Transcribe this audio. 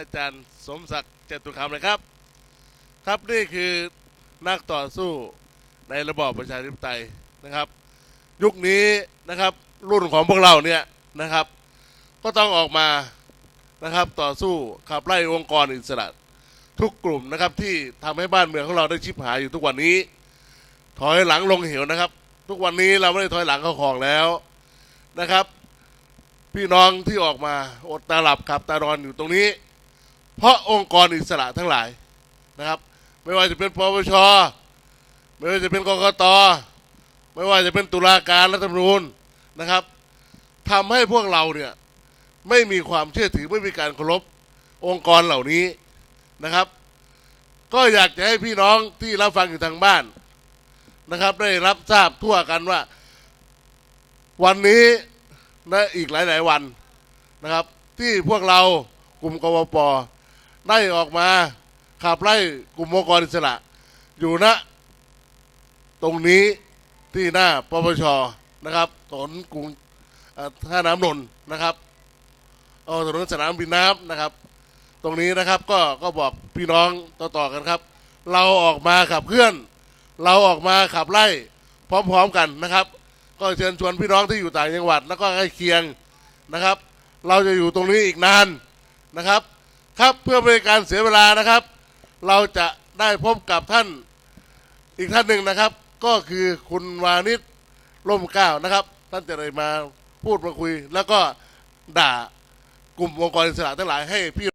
อาจารย์สมศักดิ์จตุคำนะครับ ครับนี่คือนักต่อสู้ในระบอบประชาธิปไตยนะครับ ยุคนี้นะครับรุ่นของพวกเราเนี่ยนะครับ ก็ต้องออกมานะครับต่อสู้ขับไล่องค์กรอิสระทุกกลุ่มนะครับที่ทำให้บ้านเมืองของเราได้ชิบหายอยู่ทุกวันนี้ ถอยหลังลงเหวนะครับ ทุกวันนี้เราไม่ได้ถอยหลังเข้าคลองแล้วนะครับ พี่น้องที่ออกมาอดตาหลับขับตานอนอยู่ตรงนี้ เพราะองค์กรอิสระทั้งหลายนะครับ ไม่ว่าจะเป็นปปชไม่ว่าจะเป็นกกตไม่ว่าจะเป็นตุลาการรัฐธรรมนูญนะครับทำให้พวกเราเนี่ยไม่มีความเชื่อถือไม่มีการเคารพองค์กรเหล่านี้นะครับ ก็อยากจะให้พี่น้องที่รับฟังอยู่ทางบ้านนะครับ ได้รับทราบทั่วกันว่า วันนี้และอีกหลาย ๆ วันนะครับ ที่พวกเรากลุ่มกวป ได้ออกมาขับไล่กลุ่มองค์กรอิสระ อยู่ณตรงนี้ที่หน้าปปชนะครับถนนกรุงท่าน้ำนนท์นะครับเอาถนนสนามบินน้ำนะครับ ตรงนี้นะครับก็ก็บอกพี่น้องต่อๆกันครับ เราออกมาขับเคลื่อน เราออกมาขับไล่พร้อมๆกันนะครับ ก็เชิญชวนพี่น้องที่อยู่ต่างจังหวัด แล้วก็ใกล้เคียงนะครับ เราจะอยู่ตรงนี้อีกนานนะครับ ครับเพื่อไม่ให้การเสียเวลานะครับ เราจะได้พบกับท่านอีกท่านหนึ่งนะครับ ก็คือคุณวานิชร่มเกล้านะครับ ท่านจะได้มาพูดมาคุย แล้วก็ด่ากลุ่มองค์กรอิสระทั้งหลายให้พี่